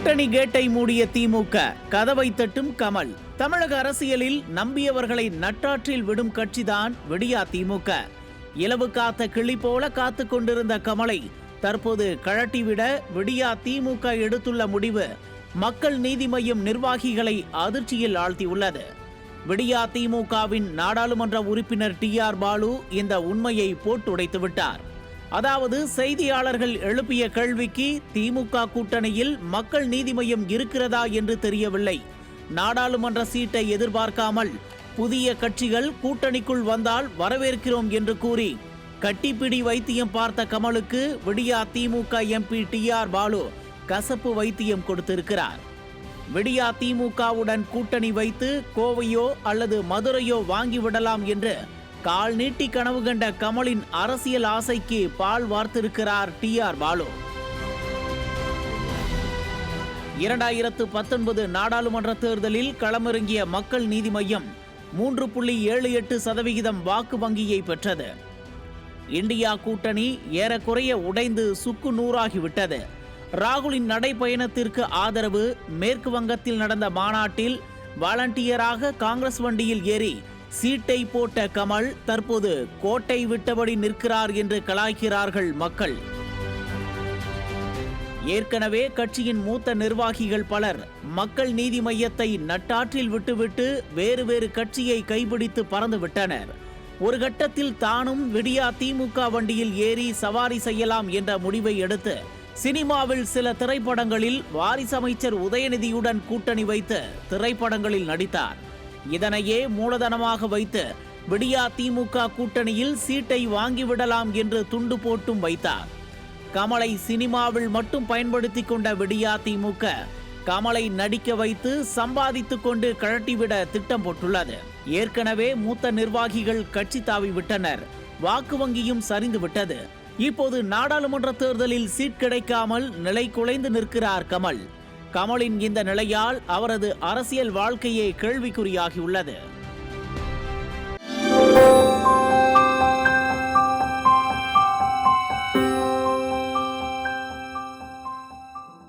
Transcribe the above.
கூட்டணி கேட்டை மூடிய திமுக கதவை தட்டும் கமல். தமிழக அரசியலில் நம்பியவர்களை நட்டாற்றில் விடும் கட்சிதான் விடியா திமுக. இலவு காத்த கிளி போல காத்து கொண்டிருந்த கமலை தற்போது கழட்டிவிட விடியா திமுக எடுத்துள்ள முடிவு மக்கள் நீதி மையம் நிர்வாகிகளை அதிர்ச்சியில் ஆழ்த்தியுள்ளது. விடியா திமுகவின் நாடாளுமன்ற உறுப்பினர் டி ஆர் பாலு இந்த உண்மையை போட்டுடைத்து விட்டார். அதாவது செய்தியாளர்கள் எழுப்பிய கேள்விக்கு திமுக கூட்டணியில் மக்கள் நீதி மையம் இருக்கிறதா என்று தெரியவில்லை. நாடாளுமன்ற சீட்டை எதிர்பார்க்காமல் புதிய கட்சிகள் கூட்டணிக்குள் வந்தால் வரவேற்கிறோம் என்று கூறி கட்டிப்பிடி வைத்தியம் பார்த்த கமலுக்கு விடியா DMK MP T R Baalu கசப்பு வைத்தியம் கொடுத்திருக்கிறார். விடியா திமுகவுடன் கூட்டணி வைத்து கோவையோ அல்லது மதுரையோ வாங்கிவிடலாம் என்று கால் நீட்டி கனவு கண்ட கமலின் அரசியல் ஆசைக்கு பால் வார்த்திருக்கிறார் டி ஆர் பாலு. இரண்டாயிரத்து பத்தொன்பது நாடாளுமன்ற தேர்தலில் களமிறங்கிய மக்கள் நீதி மய்யம் மூன்று புள்ளி ஏழு எட்டு சதவிகிதம் வாக்கு வங்கியை பெற்றது. இந்தியா கூட்டணி ஏறக்குறைய உடைந்து சுக்கு நூறாகிவிட்டது. ராகுலின் நடைப்பயணத்திற்கு ஆதரவு மேற்கு வங்கத்தில் நடந்த மாநாட்டில் வாலண்டியராக காங்கிரஸ் வண்டியில் ஏறி சீட்டை போட்ட கமல் தற்போது கோட்டை விட்டபடி நிற்கிறார் என்று கலாய்க்கிறார்கள் மக்கள். ஏற்கனவே கட்சியின் மூத்த நிர்வாகிகள் பலர் மக்கள் நீதி மையத்தை நட்டாற்றில் விட்டுவிட்டு வேறு வேறு கட்சியை கைபிடித்து பறந்து விட்டனர் ஒரு கட்டத்தில் தானும் விடியா திமுக வண்டியில் ஏறி சவாரி செய்யலாம் என்ற முடிவை எடுத்து சினிமாவில் சில திரைப்படங்களில் வாரிசு அமைச்சர் உதயநிதியுடன் கூட்டணி வைத்து திரைப்படங்களில் நடித்தார். இதனையே மூலதனமாக வைத்து விடியா திமுக கூட்டணியில் சீட்டை வாங்கிவிடலாம் என்று துண்டு போட்டும் வைத்தார். கமலை சினிமாவில் மட்டும் பயன்படுத்தி கொண்ட விடியா திமுக கமலை நடிக்க வைத்து சம்பாதித்துக் கொண்டு கழட்டிவிட திட்டம் போட்டுள்ளது. ஏற்கனவே மூத்த நிர்வாகிகள் கட்சி தாவி விட்டனர். வாக்கு வங்கியும் சரிந்து விட்டது. இப்போது நாடாளுமன்ற தேர்தலில் சீட் கிடைக்காமல் நிலை குலைந்து நிற்கிறார் கமல். கமலின் இந்த நிலையால் அவரது அரசியல் வாழ்க்கையே கேள்விக்குறியாகியுள்ளது.